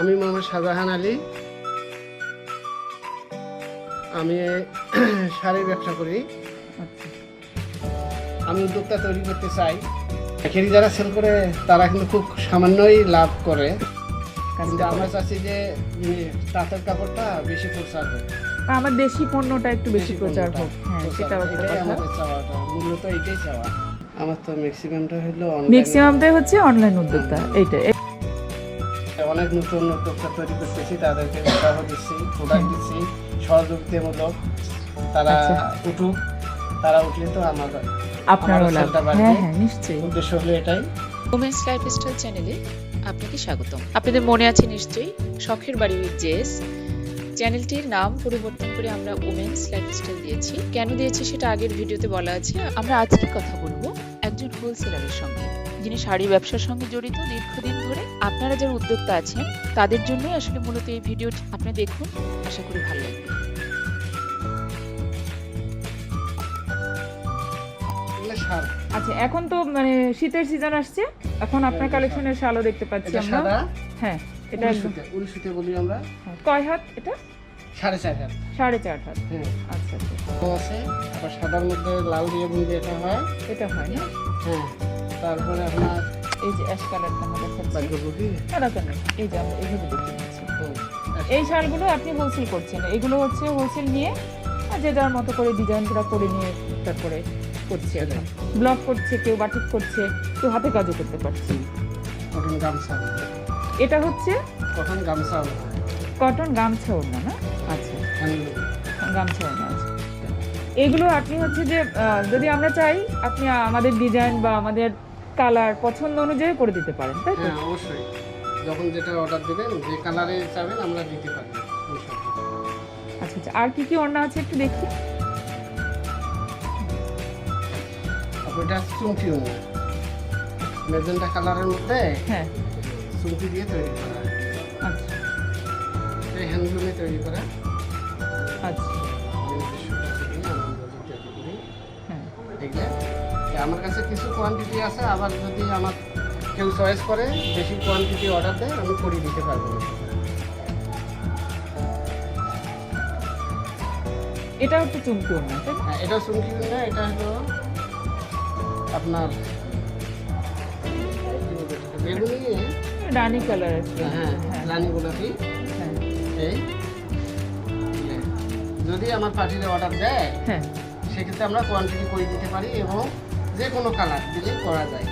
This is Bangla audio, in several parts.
আমি মোহাম্মদ শাহজাহান আলী। আমি শাড়ির ব্যবসা করি। আমি উদ্যোক্তা তৈরি করতে চাই। খেরি যারা সেল করে তারা কিন্তু খুব সামান্যই লাভ করে। কিন্তু আমরা চাচ্ছি যে তাঁতের কাপড়টা বেশি প্রচার হোক। আমার দেশি পণ্যটা একটু বেশি প্রচার হোক। হ্যাঁ আমাদের চাওয়াটা। মূলত এটাই চাওয়া। আমার তো ম্যাক্সিমামটা হলো ম্যাক্সিমামটাই হচ্ছে অনলাইন উদ্যোক্তা। এইটা এ- অনেক নতুন উদ্যোক্তা তৈরি করতেছি তাদেরকে উৎসাহ দিচ্ছি প্রোডাক্ট দিচ্ছি সহযোগিতামূলক। তারা আচ্ছা। উঠুক তারা উঠলে তো আমার আপনারও লাভ। হ্যাঁ হ্যাঁ নিশ্চয়ই। উদ্দেশ্য হলো এটাই। উমেন্স লাইফস্টাইল চ্যানেলে আপনাকে স্বাগতম। আপনাদের মনে আছে নিশ্চয়ই শখের বাড়ি উইথ জেস চ্যানেলটির নাম পরিবর্তন করে আমরা উমেন্স লাইফস্টাইল দিয়েছি। কেন দিয়েছি সেটা আগের ভিডিওতে বলা আছে। আমরা আজকে কথা বলব একজন হোলসেলারের সঙ্গে। যিনি শাড়ি ব্যবসার সঙ্গে জড়িত দীর্ঘদিন ধরে আপনারা যারা উদ্যোক্তা আছেন তাদের জন্যই আসলে মূলত এই ভিডিওটি আপনি দেখুন। আশা করি ভালো লাগবে। আচ্ছা এখন তো মানে শীতের সিজন আসছে। এখন আপনার কালেকশনের শালও দেখতে পাচ্ছি আমরা। হ্যাঁ এটা উল সুতে বলি আমরা। হ্যাঁ। কয় হাত এটা? সাড়ে চার হাত। সাড়ে চার হাত। হ্যাঁ। আচ্ছা আচ্ছা। আছে আবার সাদার মধ্যে লাল দিয়ে বুনদি এটা হয়। এটা হয় না? হ্যাঁ। তারপরে আপনার এই যে অ্যাশ কালারটা আমরা দেখাচ্ছি বাগ্যবুকি কালার এই যে আমরা এইভাবে দেখতে পাচ্ছি। এই শালগুলো আপনি হোলসেল করছেন। এগুলো হচ্ছে হোলসেল নিয়ে আর যে যার মতো করে ডিজাইনটা করে নিয়ে তারপরে করছে ব্লক করছে কেউ বাটিক করছে কেউ হাতে কাজও করতে পারছে। কটন গামছা। এটা হচ্ছে কটন গামছা কটন গামছা ওড়না না? আচ্ছা। হ্যান্ডলুম গামছা ওড়না আছে এগুলো আপনি হচ্ছে যে যদি আমরা চাই আপনি আমাদের ডিজাইন বা আমাদের কালার পছন্দ অনুযায়ী করে দিতে পারেন তাই তো? হ্যাঁ অবশ্যই। যখন যেটা অর্ডার দেবেন যে কালারে চাবেন আমরা দিতে পারি। আচ্ছা আচ্ছা আর কি কি ওড়না আছে একটু দেখি? চুমকি মেজেন্টা কালারের মধ্যে হ্যাঁ। চুমকি দিয়ে তৈরি করা। আচ্ছা। এই হ্যান্ডলুমে তৈরি করা। আচ্ছা। আমার কাছে কিছু কোয়ান্টিটি আছে আবার যদি আমার কেউ চয়েস করে বেশি কোয়ান্টিটি অর্ডার দেয় আমি করিয়ে দিতে পারব। এটা হচ্ছে চুমকি ওড়না হ্যাঁ এটা চুমকি উন্না এটা হলো আপনার বেগুনি রানী কালার আছে। হ্যাঁ হ্যাঁ রানী গোলাপি। হ্যাঁ। এই যদি আমার পার্টির অর্ডার দেয় হ্যাঁ। সেক্ষেত্রে আমরা কোয়ান্টিটি করে দিতে পারি এবং যে কোনো কালার দিলে করা যায়।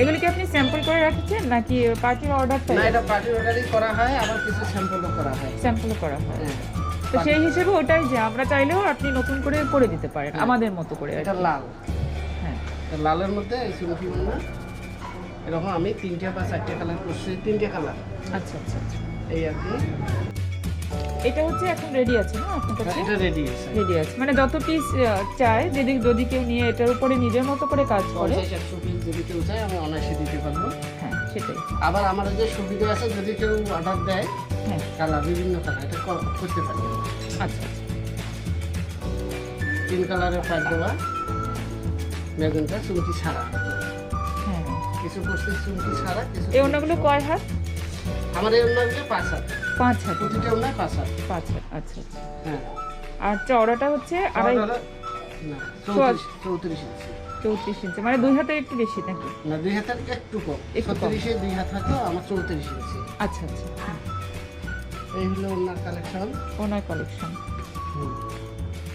এগুলি কি আপনি স্যাম্পল করে রাখছেন নাকি পার্টির অর্ডারটা না এটা পার্টির অর্ডারই করা হয় আবার কিছু স্যাম্পলও করা হয়। স্যাম্পলও করা হয়। হ্যাঁ তো সেই হিসেবে ওটাই যে আমরা চাইলেও আপনি নতুন করে করে দিতে পারেন হ্যাঁ। আমাদের মতো করে এটা লাল। হ্যাঁ। লালের মধ্যে এই চুমকি না এরকম আমি তিনটে বা চারটে কালার করছি তিনটে কালার আচ্ছা আচ্ছা আচ্ছা। এই আর কি। এটা হচ্ছে এখন রেডি আছে না আপনার কাছে? এটা রেডি আছে। রেডি আছে। মানে যত পিস চায় যদি যদি কেউ নিয়ে এটার উপরে নিজের মতো করে কাজ করে। পঞ্চাশ একশো পিস যদি কেউ চায় আমি অনায়াসে দিতে পারব। হ্যাঁ সেটাই। আবার আমার যে সুবিধা আছে যদি কেউ অর্ডার দেয় হ্যাঁ। কালার বিভিন্ন কালার এটা করতে পারি। আচ্ছা। তিন কালারের পাইপ দেওয়া বেগুনটা চুমকি ছাড়া। হ্যাঁ। কিছু করছি চুমকি ছাড়া কিছু এই অন্যগুলো কয় হাত? আমার এই অন্যগুলো পাঁচ হাত। পাঁচ হাত প্রতিটা অন্যায় পাঁচ হাত পাঁচ হাত আচ্ছা আচ্ছা। হ্যাঁ। আর চওড়াটা হচ্ছে আড়াই না চৌত্রিশ চৌত্রিশ ইঞ্চি। চৌত্রিশ ইঞ্চি মানে দুই হাতের একটু বেশি নাকি? না দুই হাতের একটু কম। ছত্রিশে দুই হাত হয়তো আমার চৌত্রিশ ইঞ্চি। আচ্ছা আচ্ছা। এই হলো ওনার কালেকশন ওনার কালেকশন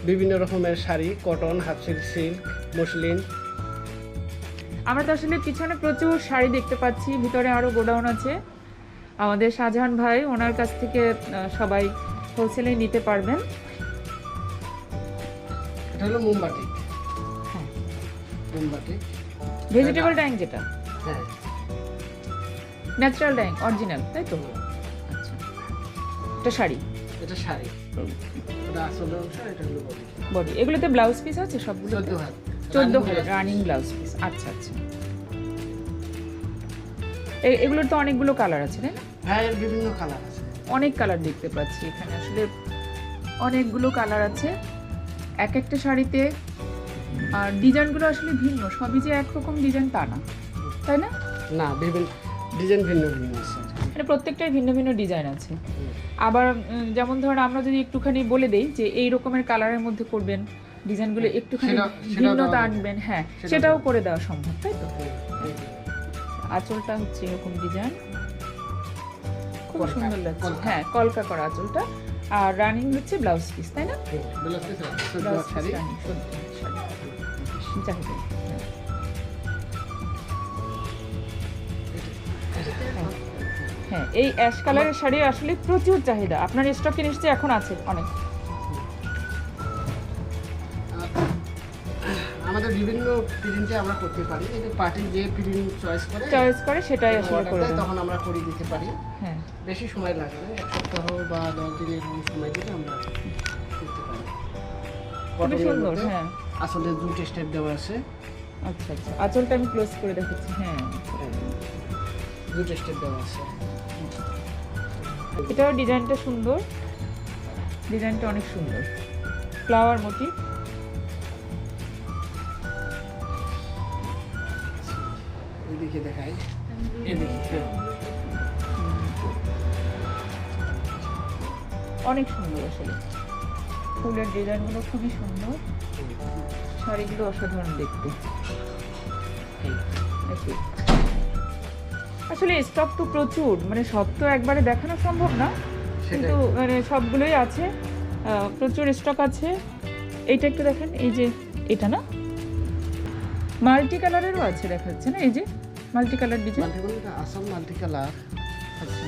বিভিন্ন রকমের sari cotton half silk silk muslin. আমরা তো আসলে পিছনে প্রচুর শাড়ি দেখতে পাচ্ছি ভিতরে আরও গোডাউন আছে। আমাদের শাহজাহান ভাই ওনার কাছ থেকে সবাই হোলসেলে নিতে পারবেন। এটা হলো মোমবাতি। হ্যাঁ। মোমবাতি। ভেজিটেবল ড্যাং যেটা। হ্যাঁ। ন্যাচারাল ড্যাং অরিজিনাল তাই তো? আচ্ছা। এটা শাড়ি? এটা শাড়ি। ওটা আসলে অংশ এটা হলো বডি বডি এগুলোতে ব্লাউজ পিস আছে সবগুলো চোদ্দ হাত। চোদ্দ রানিং রানিং ব্লাউজ পিস আচ্ছা আচ্ছা। এগুলোর তো অনেকগুলো কালার আছে তাই না? হ্যাঁ এর বিভিন্ন কালার আছে। অনেক কালার দেখতে পাচ্ছি এখানে। আসলে অনেকগুলো কালার আছে। এক একটা শাড়িতে আর ডিজাইনগুলো আসলে ভিন্ন। সবই যে একরকম ডিজাইন তা না। তাই না? না বিভিন্ন ডিজাইন ভিন্ন ভিন্ন আছে। মানে প্রত্যেকটাই ভিন্ন ভিন্ন ডিজাইন আছে। আবার যেমন ধরুন আমরা যদি একটুখানি বলে দেই যে এই রকমের কালারের মধ্যে করবেন ডিজাইনগুলো একটুখানি ভিন্নতা আনবেন। হ্যাঁ সেটাও সেটাও করে দেওয়া সম্ভব তাই তো? আঁচলটা হচ্ছে এরকম ডিজাইন খুব সুন্দর লাগছে। হ্যাঁ কলকা করা আঁচলটা। আর রানিং হচ্ছে ব্লাউজ পিস তাই না? ব্লাউজ পিস রানিং হ্যাঁ। হ্যাঁ এই অ্যাশ কালারের শাড়ি আসলে প্রচুর চাহিদা। আপনার স্টকে নিশ্চয়ই এখন আছে অনেক। আমাদের বিভিন্ন প্রিন্টে আমরা করতে পারি। যে পার্টি যে প্রিন্ট চয়েস করে চয়েস করে সেটাই আসলে করে তখন আমরা করে দিতে পারি। হ্যাঁ। বেশি সময় লাগে না এক সপ্তাহ বা দশ দিন এরকম সময় দিলে আমরা করতে পারি। খুবই সুন্দর হ্যাঁ। আসলে দুটো স্টেপ দেওয়া আছে। আচ্ছা আচ্ছা। আঁচলটা আমি ক্লোজ করে দেখাচ্ছি হ্যাঁ। দুটো স্টেপ দেওয়া আছে। এটাও ডিজাইনটা সুন্দর। ডিজাইনটা অনেক সুন্দর। ফ্লাওয়ার মোটিভ এদিকে দেখাই। এদিকে। অনেক সুন্দর আসলে। ফুলের ডিজাইনগুলো খুবই সুন্দর। শাড়িগুলো অসাধারণ দেখতে। আসলে স্টক তো প্রচুর মানে সব তো একবারে দেখানো সম্ভব না। কিন্তু মানে সবগুলোই আছে। প্রচুর স্টক আছে। এইটা একটু দেখেন এই যে এটা না? মাল্টি কালারেরও আছে দেখা যাচ্ছে না এই যে? Multi colour design multi Assam multi colour আচ্ছা।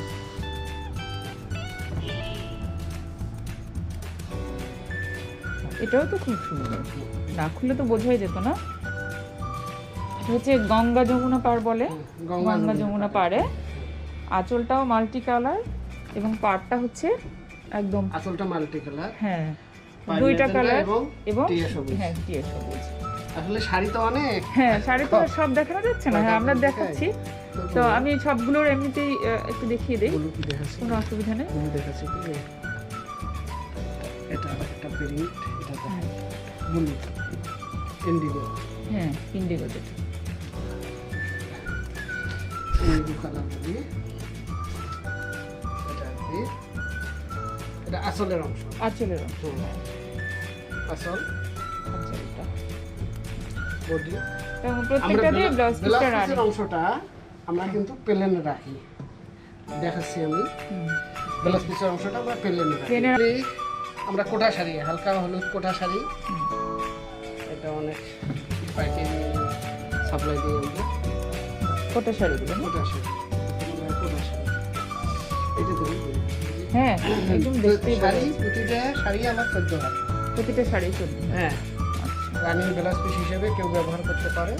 এটাও তো খুব সুন্দর। না খুললে তো বোঝাই যেত না? এটা হচ্ছে গঙ্গা যমুনা পার বলে। গঙ্গা যমুনা পারে। আঁচলটাও মাল্টি কালার এবং পাড়টা হচ্ছে একদম আসলটা মাল্টি কালার হ্যাঁ দুইটা কালার এবং এবং টিয়া সবুজ। হ্যাঁ টিয়া সবুজ। আসলে শাড়ি তো অনেক। হ্যাঁ শাড়ি তো সব দেখানো যাচ্ছে না। হ্যাঁ আমরা দেখাচ্ছি। তো আমি সবগুলোর এমনিতেই একটু দেখিয়ে দিই। কোনো অসুবিধা নেই। দেখাচ্ছি এটা একটা প্রিন্ট এটা হ্যাঁ। ইন্ডিগো। হ্যাঁ ইন্ডিগো যেটা। ইন্ডিগো কালার বলি এটা এটা আসলের অংশ। আঁচলের অংশ। আসল আঁচলটা বডি এবং আমরা দিয়ে ব্লাউজ পিসের অংশটা আমরা কিন্তু প্লেন রাখি। দেখাচ্ছি আমি। ব্লাউজ পিসের অংশটা আমরা প্লেন রাখি। আমরা কোটা শাড়ি হালকা হলুদ কোটা শাড়ি। এটা অনেক পাইকারি সাপ্লাই দিই আমরা। কোটা শাড়িগুলো? কোটা শাড়ি। কোটা শাড়ি। এটা হ্যাঁ একদম দেখতেই শাড়ি প্রতিটা শাড়ি আমার চোদ্দ হাত। প্রতিটা শাড়ি চলবে হ্যাঁ। রানিং ব্লাউজ পিস হিসেবে কেউ ব্যবহার করতে পারে।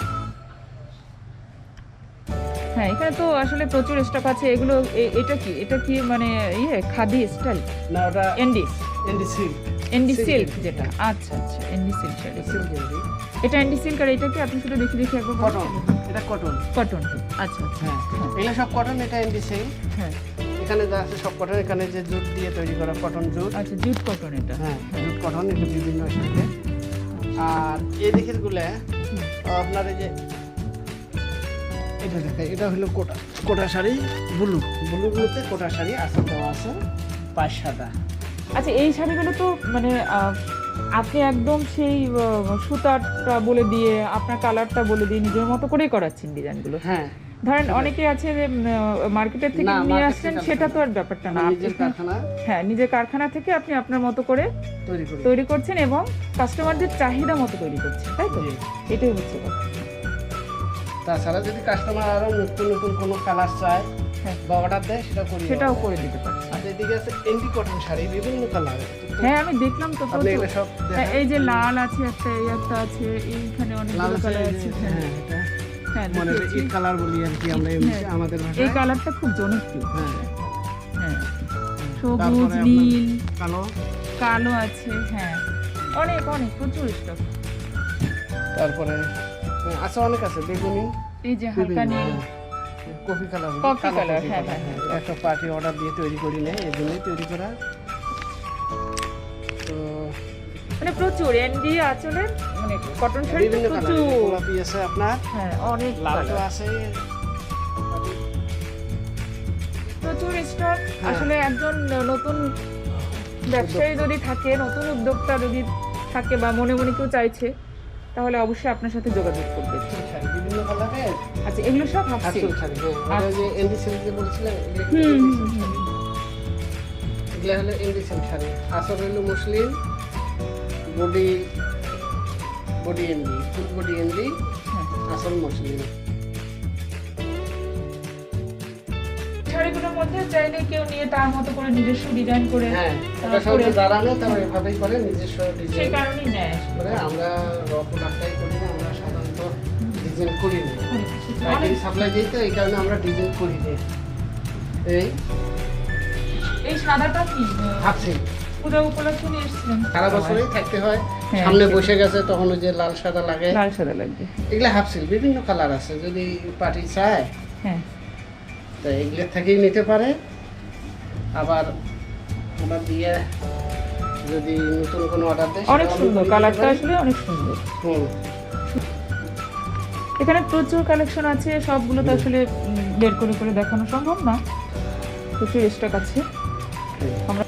হ্যাঁ এখানে তো আসলে প্রচুর স্টক আছে। এগুলো এটা কি? এটা কি মানে ইয়ে খাদি স্টাইল না ওটা এনডি। এন্ডি সিল্ক। এনডি সিল্ক যেটা। আচ্ছা আচ্ছা এনডি সিল্ক শাড়ি এটা এনডি সিল্ক আর এটা কি আপনি শুধু দেখে দেখে একবার কটন এটা কটন কটন আচ্ছা আচ্ছা। হ্যাঁ। এগুলো সব কটন এটা এন্ডি সিল্ক। হ্যাঁ। এখানে যা আছে সব কটন এখানে যে জুট দিয়ে তৈরি করা কটন জুট। আচ্ছা জুট কটন এটা। হ্যাঁ জুট কটন এগুলো বিভিন্ন স্টেপে আর এই দিকেরগুলো আপনার এই যে এটা দেখে এটা হলো কোটা কোটা শাড়ি ব্লু ব্লুগুলোতে কোটা শাড়ি আছে দেওয়া আছে পাঁচ সাদা আচ্ছা এই শাড়িগুলো তো মানে আপনি একদম সেই সুতারটা বলে দিয়ে আপনার কালারটা বলে দিয়ে নিজের মতো করেই করাচ্ছেন ডিজাইনগুলো হ্যাঁ। ধরেন অনেকে আছে যে মার্কেটের থেকে নিয়ে আসছেন সেটা তো আর ব্যাপারটা না। আপনি নিজের কারখানা হ্যাঁ নিজের কারখানা থেকে আপনি আপনার মতো করে তৈরি করি। তৈরি করছেন এবং কাস্টমারদের চাহিদা মতো তৈরি করছেন তাই তো? এটাই হচ্ছে কথা। তাছাড়া যদি কাস্টমার আরও নতুন নতুন কোনো কালার চায় হ্যাঁ। বা অর্ডার দেয় সেটা করি সেটাও করে দিতে পারছি আর এদিকে আছে এন্টি কটন শাড়ি বিভিন্ন কালার হ্যাঁ আমি দেখলাম তো হ্যাঁ, এই যে লাল আছে একটা এই একটা আছে এইখানে আছে, কালার আছে। হ্যাঁ হ্যাঁ। মানে দেখিয়েছি। ইট কালার বলি আর কি আমরা হ্যাঁ। আমাদের এই কালারটা খুব জনপ্রিয়। হ্যাঁ। হ্যাঁ। তারপরে সবুজ নীল কালো। কালো আছে হ্যাঁ। অনেক অনেক প্রচুর স্টক তারপরে হ্যাঁ, আছে অনেক আছে বেগুনি। এই যে হালকা বিভিন্ন, নীল। হ্যাঁ। কফি কালার কফি কালার, হ্যাঁ, হ্যাঁ, হ্যাঁ। একটা পার্টি অর্ডার দিয়ে তৈরি করি নেই এই জন্যই তৈরি করা। মানে প্রচুর এনডি আঁচলের মানে কটন শাড়ি প্রচুর। গোলাপি আছে আপনার। হ্যাঁ অনেক লাল আছে। প্রচুর স্টক আসলে একজন নতুন ব্যবসায়ী যদি থাকে নতুন উদ্যোক্তা যদি থাকে বা মনে মনে কেউ চাইছে তাহলে অবশ্যই আপনার সাথে যোগাযোগ করবে। বিভিন্ন কালারের? আচ্ছা এগুলো সব হাফসিল শাড়ি হ্যাঁ। যে এন্ডি সিল্ক যে বলছিলেন এগুলো হলো এন্ডি সিল্ক শাড়ি। হলো মুসলিম। বডি এন্ডি ফুল বডি এন্ডি হ্যাঁ। আসল মুসলিম শাড়িগুলোর মধ্যে চাইলে কেউ নিয়ে তার মতো করে নিজস্ব ডিজাইন করে হ্যাঁ দাঁড়ানো তারপর এভাবেই করে নিজস্ব সেই কারণেই নেয়। করে আমরা করি না আমরা সাধারণত ডিজাইন করি না। সাপ্লাই দিই তো এই কারণে আমরা ডিজাইন করি না। এই? এই সাদাটা কি? পূজা উপলক্ষে নিয়ে এসেছিলেন সারা বছরই থাকতে হয়। হ্যাঁ, সামনে বসে গেছে তখন ওই যে লাল সাদা লাগে। লাল সাদা লাগবে। এগুলো হাফসিল বিভিন্ন কালার আছে। যদি পার্টি চায় হ্যাঁ। তো এগুলো থেকেই নিতে পারে। আবার আমার দিয়ে যদি নতুন কোনো অর্ডার দেয় অনেক সুন্দর। কালারটা আসলে অনেক সুন্দর। হুম। এখানে প্রচুর কালেকশন আছে। সবগুলো তো আসলে বের করে করে দেখানো সম্ভব না। প্রচুর স্টক আছে। আমরা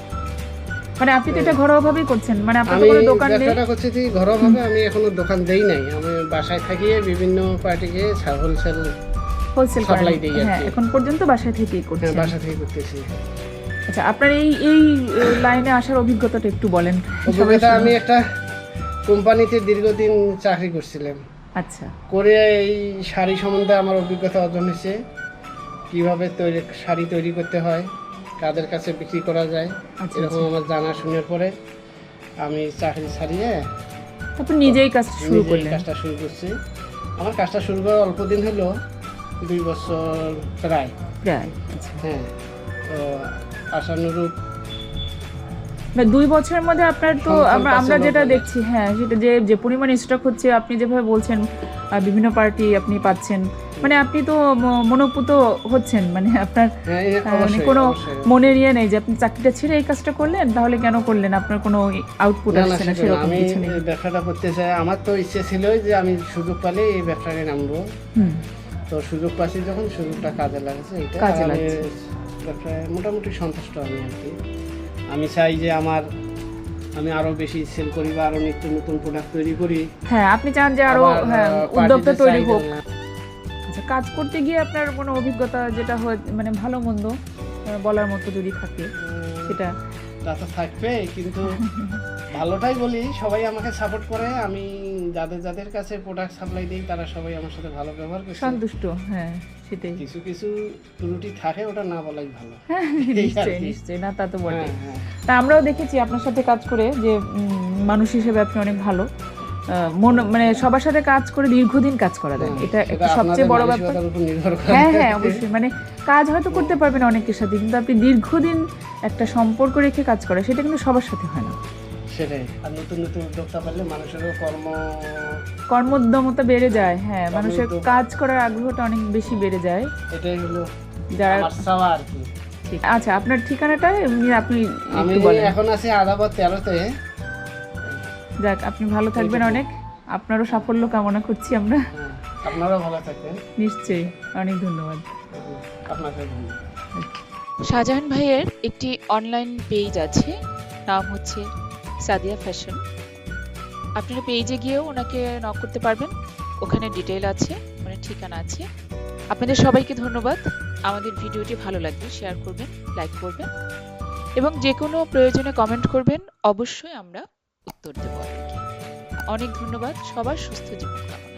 মানে আপনি তো এটা ঘরোয়া ভাবেই করছেন। মানে আপনার তো আমি কোনো দোকান নেই। ব্যবসাটা করছি কি ঘরোয়াভাবে আমি এখনও দোকান দেই নাই। আমি বাসায় থাকিয়ে বিভিন্ন পার্টিকে হোলসেল হোলসেল supply দিই হ্যাঁ এখন পর্যন্ত বাসায় থেকেই করছেন। বাসা থেকে করতেছি। আচ্ছা আপনার এই এই লাইনে আসার অভিজ্ঞতাটা একটু বলেন। অভিজ্ঞতা আমি একটা কোম্পানিতে দীর্ঘদিন চাকরি করছিলাম। আচ্ছা। করে এই শাড়ি সম্বন্ধে আমার অভিজ্ঞতা অর্জন হয়েছে। কীভাবে তৈরি শাড়ি তৈরি করতে হয়। কাদের কাছে বিক্রি করা যায় আচ্ছা, এরকম আমার জানা শুনে পরে আমি চাকরি ছাড়িয়ে তারপর নিজেই কাজ শুরু করলেন? কাজটা শুরু করছি। আমার কাজটা শুরু করার অল্প দিন হলো দুই বছর প্রায়। প্রায় আচ্ছা। হ্যাঁ তো আশানুরূপ দুই বছরের মধ্যে আপনার তো আমরা আমরা যেটা দেখছি হ্যাঁ সেটা যে যে পরিমাণ স্টক হচ্ছে আপনি যেভাবে বলছেন বিভিন্ন পার্টি আপনি পাচ্ছেন মানে আপনি তো মনোপুত হচ্ছেন মানে আপনার হ্যাঁ মানে কোনো মনের ইয়ে নেই যে আপনি চাকরিটা ছেড়ে এই কাজটা করলেন তাহলে কেন করলেন? আপনার কোনো আউটপুট আসছে না সেরকম কিছু নেই। ব্যবসাটা করতে চাই। আমার তো ইচ্ছে ছিল যে আমি সুযোগ পালে এই ব্যবসাটায় নামবো। তো সুযোগ পাচ্ছি যখন সুযোগটা কাজে লাগছে এটা কাজে লাগছে। মোটামুটি সন্তুষ্ট আমি আর কি। আমি চাই যে আমার আমি আরও বেশি সেল করি বা আরও নিত্য নতুন প্রোডাক্ট তৈরি করি। হ্যাঁ আপনি চান যে আরও হ্যাঁ উদ্যোক্তা তৈরি হোক। আচ্ছা কাজ করতে গিয়ে আপনার কোনো অভিজ্ঞতা যেটা হয় মানে ভালো মন্দ বলার মতো যদি থাকে সেটা? তা তো থাকবে কিন্তু ভালোটাই বলি সবাই আমাকে সাপোর্ট করে আমি যাদের যাদের কাছে প্রোডাক্ট সাপ্লাই দিই তারা সবাই আমার সাথে ভালো ব্যবহার করছে। সন্তুষ্ট হ্যাঁ সেটাই। কিছু কিছু ত্রুটি থাকে ওটা না বলাই ভালো। হ্যাঁ নিশ্চয়ই নিশ্চয়ই না তা তো বটে হ্যাঁ, হ্যাঁ। তা আমরাও দেখেছি আপনার সাথে কাজ করে যে মানুষ হিসেবে আপনি অনেক ভালো। মন মানে সবার সাথে কাজ করে দীর্ঘদিন কাজ করা যায় এটা সবচেয়ে বড় ব্যাপার। হ্যাঁ হ্যাঁ অবশ্যই। মানে কাজ হয়তো করতে পারবেন অনেকের সাথে কিন্তু আপনি দীর্ঘদিন একটা সম্পর্ক রেখে কাজ করা সেটা কিন্তু সবার সাথে হয় না। সেটাই। আর নতুন নতুন উদ্যোক্তা পারলে মানুষেরও কর্ম কর্মোদ্যমতা বেড়ে যায় হ্যাঁ মানুষের কাজ করার আগ্রহটা অনেক বেশি বেড়ে যায়। এটাই হলো যারা আর কি। আচ্ছা আপনার ঠিকানাটা আপনি আমি এখন আছি আদাবাদ তেরোতে। যাক আপনি ভালো থাকবেন অনেক। আপনারও সাফল্য কামনা করছি আমরা। আপনারাও ভালো থাকবেন। নিশ্চয়ই। অনেক ধন্যবাদ। আপনাকে ধন্যবাদ। শাহজাহান ভাইয়ের একটি অনলাইন পেজ আছে নাম হচ্ছে সাদিয়া ফ্যাশন আপনারা পেজে গিয়েও ওনাকে নক করতে পারবেন। ওখানে ডিটেল আছে ওখানে ঠিকানা আছে। আপনাদের সবাইকে ধন্যবাদ। আমাদের ভিডিওটি ভালো লাগবে শেয়ার করবেন লাইক করবেন। এবং যে কোনো প্রয়োজনে কমেন্ট করবেন অবশ্যই আমরা উত্তর দেবো আপনাকে অনেক ধন্যবাদ সবার সুস্থ জীবন কামনা